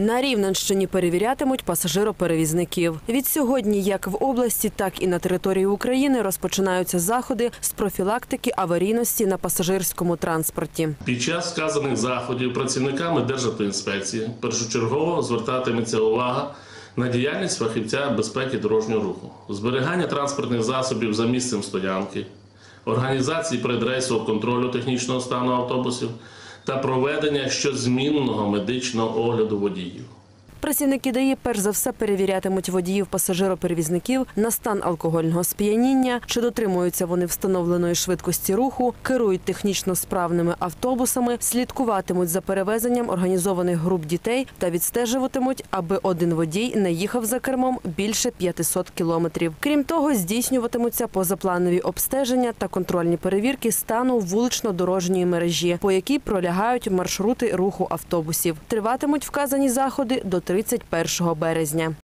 На Рівненщині перевірятимуть пасажироперевізників. Від сьогодні, як в області, так і на території України, розпочинаються заходи з профілактики аварійності на пасажирському транспорті. Під час сказаних заходів працівниками Державтоінспекції першочергово звертатиметься увага на діяльність фахівця безпеки дорожнього руху, зберігання транспортних засобів за місцем стоянки, організації предрейсового контролю технічного стану автобусів та проведення щозмінного медичного огляду водіїв. Працівники ДАІ перш за все перевірятимуть водіїв пасажироперевізників на стан алкогольного сп'яніння, чи дотримуються вони встановленої швидкості руху, керують технічно справними автобусами, слідкуватимуть за перевезенням організованих груп дітей та відстежуватимуть, аби один водій не їхав за кермом більше 500 кілометрів. Крім того, здійснюватимуться позапланові обстеження та контрольні перевірки стану вулично-дорожньої мережі, по якій пролягають маршрути руху автобусів. Триватимуть вказані заходи до 31 березня.